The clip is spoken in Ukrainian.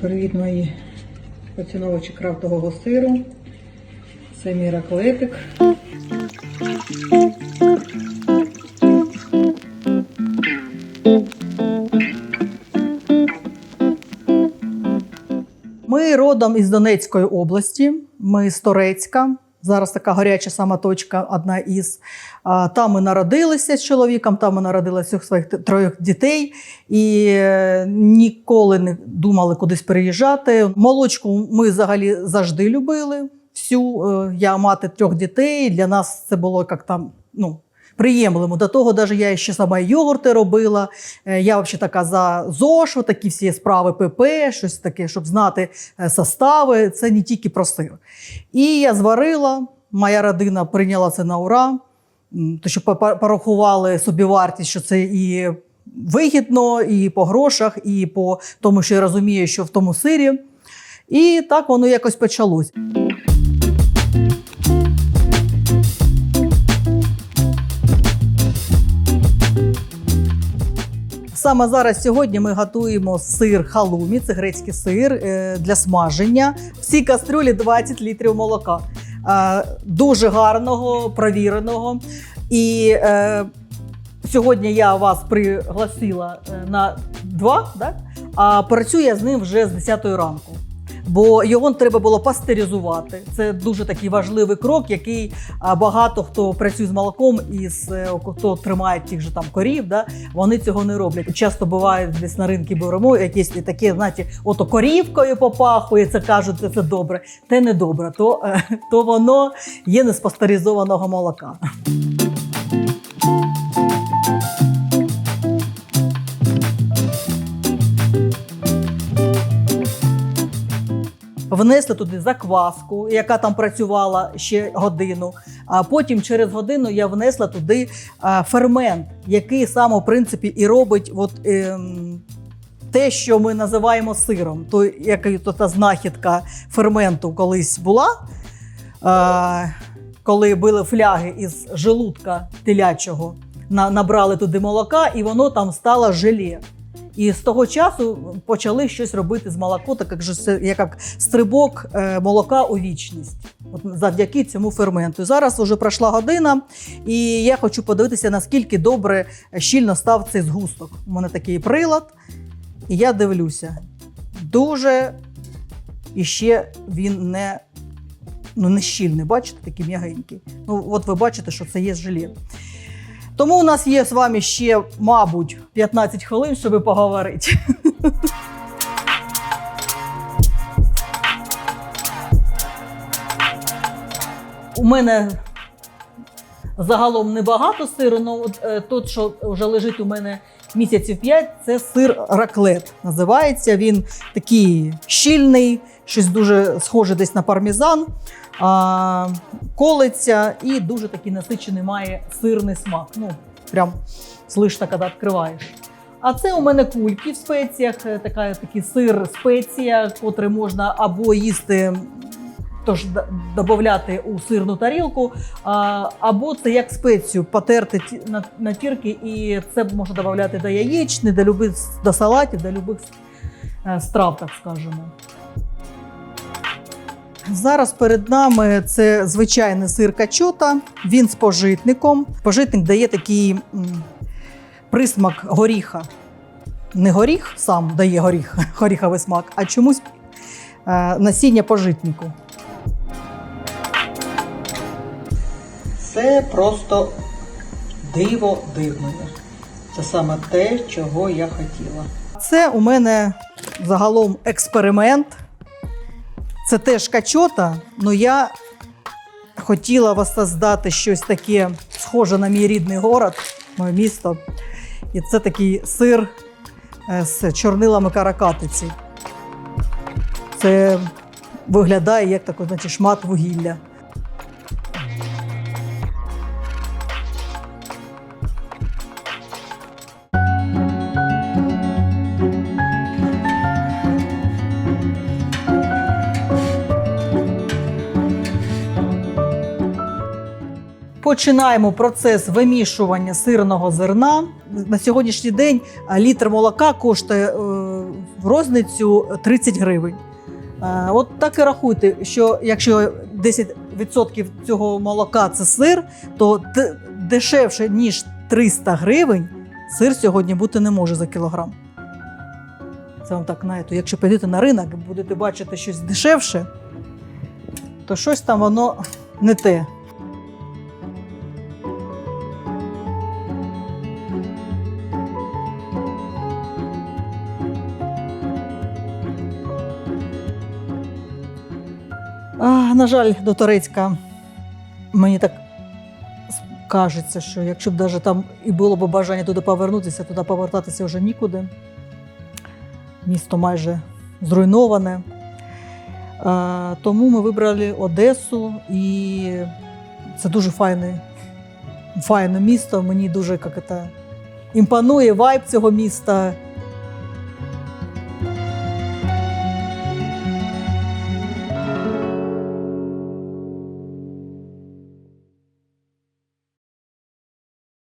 Привіт, мої поціновувачі крафтового сиру. Це мій раклетик. Ми родом із Донецької області. Ми з Торецька. Зараз така гаряча сама точка, одна із. Там ми народилися з чоловіком, там ми народили всіх своїх трьох дітей і е, ніколи не думали кудись переїжджати. Молочку ми взагалі завжди любили. Всю е, я мати трьох дітей. Для нас це було як там, ну. Приємлемо. До того навіть я ще сама йогурти робила. Е, Я взагалі така за ЗОЖ, такі всі справи ПП, щось таке, щоб знати е, состави. Це не тільки про сир. І я зварила, моя родина прийняла це на ура, то що по- по- порахували собівартість, що це і вигідно, і по грошах, і по тому, що я розумію, що в тому сирі. І так воно якось почалось. Саме зараз сьогодні ми готуємо сир халумі, це грецький сир е, для смаження. Всі кастрюлі 20 літрів молока. Е, Дуже гарного, провіреного. І е, сьогодні я вас пригласила на два, так? а працюю я з ним вже з 10 ранку. Бо його треба було пастеризувати. Це дуже такий важливий крок, який багато хто працює з молоком і з е, хто тримає тих же там корів, да, вони цього не роблять. Часто буває десь на ринку беремо якісь таке, знаєте, ото корівкою попахує, це кажуть, це, це добре. Те не добре, то, е, то воно є не з пастеризованого молока. Внесли туди закваску, яка там працювала ще годину. А потім через годину я внесла туди фермент, який саме в принципі і робить от, ем, те, що ми називаємо сиром. То, який то та знахідка ферменту колись була. А, коли били фляги із желудка телячого, на, набрали туди молока, і воно там стало желе. І з того часу почали щось робити з молоко, так як же як стрибок е, молока у вічність. От завдяки цьому ферменту. Зараз вже пройшла година, і я хочу подивитися, наскільки добре е, щільно став цей згусток. У мене такий прилад, і я дивлюся. Дуже і ще він не, ну, не щільний, бачите, такий м'ягенький. Ну, от ви бачите, що це є желе. Тому у нас є з вами ще, мабуть, 15 хвилин, щоб поговорити. У мене загалом небагато сиру, але от, тут, що вже лежить у мене місяців 5, це сир раклет. Називається він такий щільний, щось дуже схоже десь на пармезан. А, колиться і дуже такий насичений має сирний смак. Ну, прям слышно, коли відкриваєш. А це у мене кульки в спеціях, е, така, такий сир спеція, котрий можна або їсти, тож додати у сирну тарілку, а, або це як спецію потерти на, на тірки, і це можна додати до яєчни, до любих до салатів, до любих е, страв, так скажемо. Зараз перед нами це звичайний сир качота. Він з пожитником. Пожитник дає такий присмак горіха. Не горіх сам дає горіх, горіховий смак, а чомусь е, насіння пожитнику. Це просто диво дивне. Це саме те, чого я хотіла. Це у мене загалом експеримент. Це теж качота, але я хотіла воссоздати щось таке схоже на мій рідний город, моє місто. І це такий сир е, з чорнилами каракатиці. Це виглядає як такий, значить, шмат вугілля. Починаємо процес вимішування сирного зерна. На сьогоднішній день літр молока коштує е, в розницю 30 гривень. Е, От так і рахуйте, що якщо 10% цього молока це сир, то дешевше, ніж 300 гривень, сир сьогодні бути не може за кілограм. Це вам так знаєте, якщо підете на ринок будете бачити щось дешевше, то щось там воно не те. На жаль, до Торецька мені так кажеться, що якщо б навіть там і було б бажання туди повернутися, туди повертатися вже нікуди. Місто майже зруйноване. Тому ми вибрали Одесу, і це дуже файне, файне місто. Мені дуже як це, імпонує вайб цього міста.